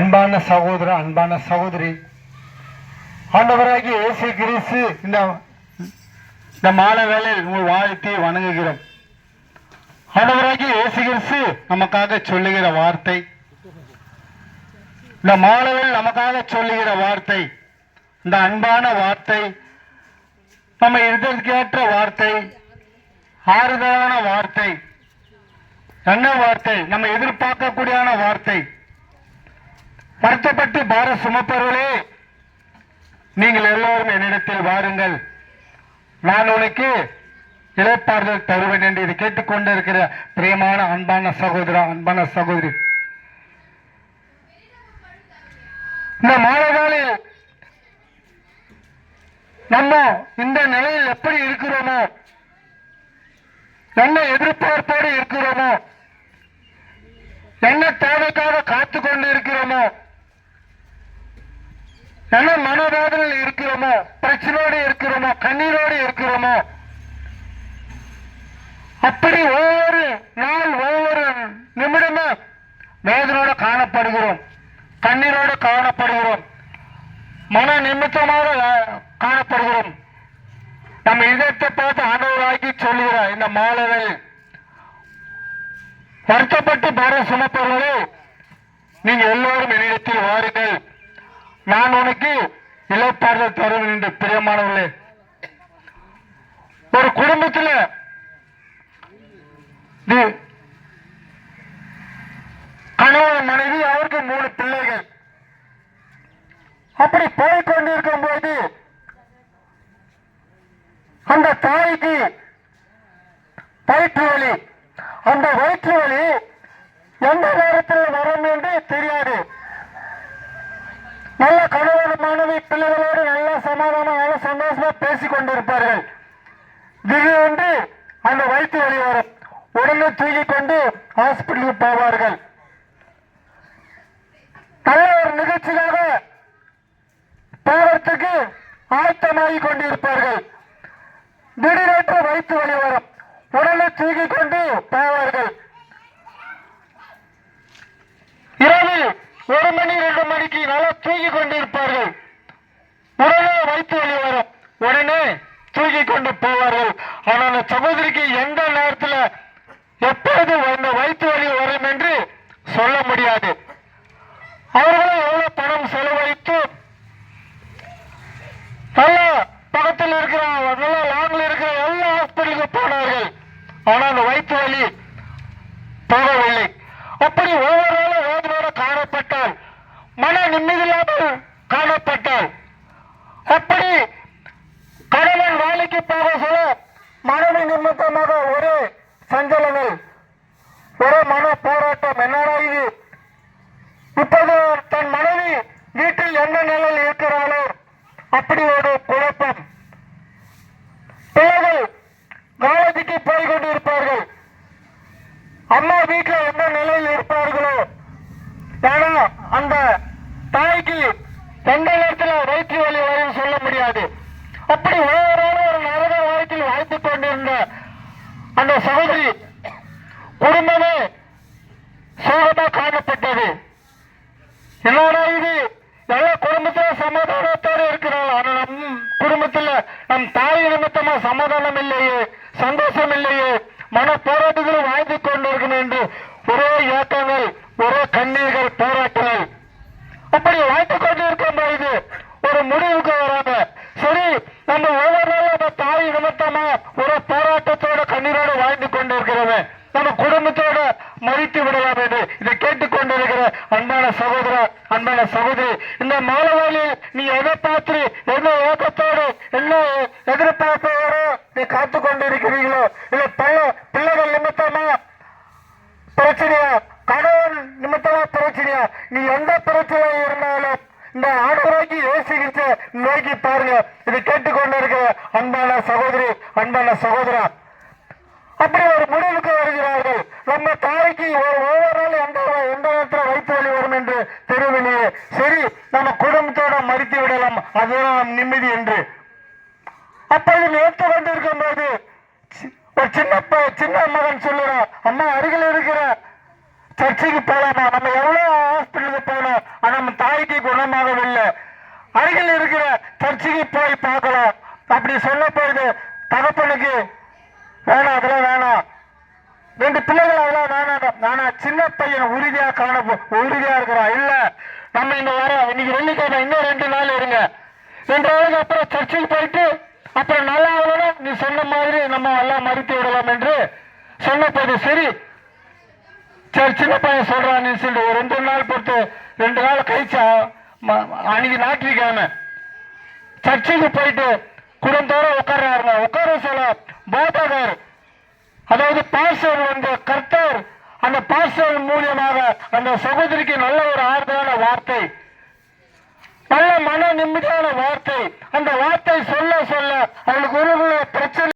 அன்பான சகோதர அன்பான சகோதரி ஆண்டவராகிய இயேசு கிரிசு இந்த இந்த மாலை வேலையில் உங்கள் வாழ்த்தி வணங்குகிறோம். ஆண்டவராகிய இயேசு கிரிசு நமக்காக சொல்லுகிற வார்த்தை இந்த மாலையில் நமக்காக சொல்லுகிற வார்த்தை இந்த அன்பான வார்த்தை நம்ம இதற்கேற்ற வார்த்தை ஆறுதலான வார்த்தை என்ன வார்த்தை நம்ம எதிர்பார்க்கக்கூடியான வார்த்தை வருத்தப்பட்டு பார சுமப்பவர்களே நீங்கள் எல்லோரும் என்னிடத்தில் வாருங்கள். நான் உனக்கு இழைப்பார்கள் தருவேன் என்று இதை கேட்டுக்கொண்டிருக்கிற பிரியமான அன்பான சகோதரா அன்பான சகோதரி. இந்த மாலைகாலில் நம்ம இந்த நிலையில் எப்படி இருக்கிறோமோ என்ன எதிர்பார்ப்போடு இருக்கிறோமோ என்ன தேவைக்காக காத்து கொண்டு இருக்கிறோமோ என்ன மனவேதனையில் இருக்கிறோமோ பிரச்சனையோடு இருக்கிறோமோ கண்ணீரோடு இருக்கிறோமோ அப்படி ஒவ்வொரு நாள் ஒவ்வொரு நிமிடமும் வேதனோடு காணப்படுகிறோம் கண்ணீரோடு காணப்படுகிறோம் மன நிமித்தமாக காணப்படுகிறோம். நம்ம இதயத்தை பார்த்து ஆண்டவராகி சொல்லுகிறார் இந்த மாலைகள் வருத்தப்பட்டு பாரம் சுமப்பவர்களே நீங்க எல்லோரும் என்னிடத்தில் வாருங்கள். நான் உனக்கு இழப்பார்கள் தருவேன் என்று பிரியமானவர்களே. ஒரு குடும்பத்தில் கணவன் மனைவி அவருக்கு மூணு பிள்ளைகள். அப்படி போய்கொண்டிருக்கும் போது அந்த தாய்க்கு வயிற்று வலி. அந்த வயிற்று வலி எந்த நேரத்தில் வரும் என்று தெரியாது. நல்ல கணவன் மனைவி பிள்ளைகளோடு நல்ல சமாதானமாக சந்தோஷமா பேசிக் கொண்டிருப்பார்கள். திடீரென்று அந்த வயிற்று வழி வரும். உடனே தூக்கி கொண்டு ஹாஸ்பிட்டலுக்கு போவார்கள். நல்ல ஒரு நிகழ்ச்சிக்காக போவதற்கு ஆயத்தமாகி கொண்டிருப்பார்கள். திடீரென்று வயிற்று வழி வரும். உடலை தூக்கி கொண்டு போவார்கள். ஒரு மணி ரெண்டு மணிக்கு நல்லா தூங்கி கொண்டிருப்பார்கள் உடனே வயிற்று வலி வரும். உடனே தூக்கி கொண்டு போவார்கள். ஆனால் சகோதரிக்கு எந்த நேரத்தில் எப்போது அந்த வயிற்று வலி வரும் என்று சொல்ல முடியாது. அவர்களும் எவ்வளவு பணம் செலவழித்து நல்ல பக்கத்தில் இருக்கிற நல்ல லாங்கில் இருக்கிற எல்லா ஹாஸ்பிட்டலுக்கு போனார்கள். ஆனால் அந்த வயிற்று வலி போகவில்லை. அப்படி ஒவ்வொரு நாளும் மன நிம்மதியில்லாமல் காணப்பட்டால் அப்படி கணவன் வேலைக்கு போக சொல்ல மனைவி நிமித்தமாக ஒரே சஞ்சலங்கள் ஒரே மன போராட்டம். என்னடா இது? இப்போது தன் மனைவி வீட்டில் எந்த நிலையில் இருக்கிறாளோ அப்படி ஒரு குழப்பம். பிள்ளைகள் காலேஜுக்கு போய் கொண்டிருப்பார்கள் அம்மா வீட்டில் எந்த நிலையில் இருப்பார்களோ? ஏன்னா அந்த தாய்க்கு எந்த நேரத்தில் வயிற்று வலி வரும் சொல்ல முடியாது. அப்படி ஒவ்வொரு ஒரு நரக வாழ்க்கையில் வாழ்த்து கொண்டிருந்த அந்த சகோதரி குடும்பமே சோகமா காணப்பட்டது. என்னடா இது? எல்லா குடும்பத்துல சமாதானத்தோடு இருக்கிறாள். ஆனா நம் குடும்பத்துல நம் தாய் நிமித்தமா சமாதானம் இல்லையே சந்தோஷம் இல்லையே மன போராட்டத்தில் வாழ்ந்து கொண்டிருக்கணும் என்று ஒரே ஏக்கங்கள் ஒரே கண்ணீர்கள் போராட்டங்கள் அப்படி வாழ்த்து கொண்டு இருக்கும் பொழுது ஒரு முடிவுக்கு வராம சரி நம்ம ஒவ்வொரு நாளும் நம்ம தாய் நிமித்தமா ஒரு போராட்டத்தோட கண்ணீரோடு வாழ்ந்து கொண்டிருக்கிறோமே நம்ம குடும்பத்தோட மறித்து விடலாம் என்று இதை கேட்டுக்கொண்டிருக்கிற அன்பான சகோதர அன்பான சகோதரி இந்த மாலவாளியில் நீ எதை பார்த்து என்ன ஏக்கத்தோடு என்ன எதிர்பார்ப்போடு நீ காத்து கொண்டிருக்கிறீங்களோ இல்ல பல பிள்ளைகள் நிமித்தமா பிரச்சனையா கணவன் நிமித்தமா பிரச்சனையா நீ எந்த இந்த ஆண்டவராக்கி யோசிக்கிட்டு நோக்கி பாருங்க. இது கேட்டுக்கொண்டிருக்கிற அன்பான சகோதரி அன்பான சகோதரா அப்படி ஒரு முடிவுக்கு வருகிறார்கள். நம்ம தாய்க்கு ஒரு ஒவ்வொரு நாள் எந்த எந்த நேரத்தில் வயிற்று வழி வரும் என்று தெரியவில்லையே சரி நம்ம குடும்பத்தோட மறித்து விடலாம். அதுதான் நம் நிம்மதி என்று. அப்போது நேற்று கொண்டிருக்கும் போது சி- ஒரு சின்ன சின்ன மகன் சொல்லுறான் அம்மா அருகில் இருக்கிற சர்ச்சைக்கு போலாமா? நம்ம எவ்வளோ போல போனோம் தாய்க்கு குணமாகவில்லை. அருகில் இருக்கிற சர்ச்சுக்கு போய் பார்க்கலாம். அப்படி சொல்ல போகுது தகப்பனுக்கு வேணாம் அதெல்லாம் வேணாம். ரெண்டு பிள்ளைகள் அதெல்லாம் வேணாம். நானா சின்ன பையன் உறுதியா காண உறுதியா இருக்கிறான் இல்ல. நம்ம இங்க வாரம் இன்னைக்கு வெள்ளிக்கிழமை இன்னும் ரெண்டு நாள் இருங்க. ரெண்டு நாளுக்கு அப்புறம் சர்ச்சுக்கு போயிட்டு அப்புறம் நல்லா ஆகணும் நீ சொன்ன மாதிரி நம்ம எல்லாம் மறுத்து விடலாம் என்று சொன்ன போது சரி சரி சின்ன பையன் சொல்றான்னு சொல்லிட்டு ஒரு ரெண்டு நாள் பொறுத்து ரெண்டு நாள் கழிச்சா ம- அன்னைக்கு ஞாயிற்றுக்கிழமை. சர்ச்சுக்கு போயிட்டு குடும்பத்தோட உட்கார்றாருங்க உட்கார சொல்ல போதகர் அதாவது பாஸ்டர் வந்து கர்த்தர் அந்த பாஸ்டர் மூலியமாக அந்த சகோதரிக்கு நல்ல ஒரு ஆறுதலான வார்த்தை நல்ல மன நிம்மதியான வார்த்தை அந்த வார்த்தை சொல்ல சொல்ல அவளுக்கு ஒரு பிரச்சனை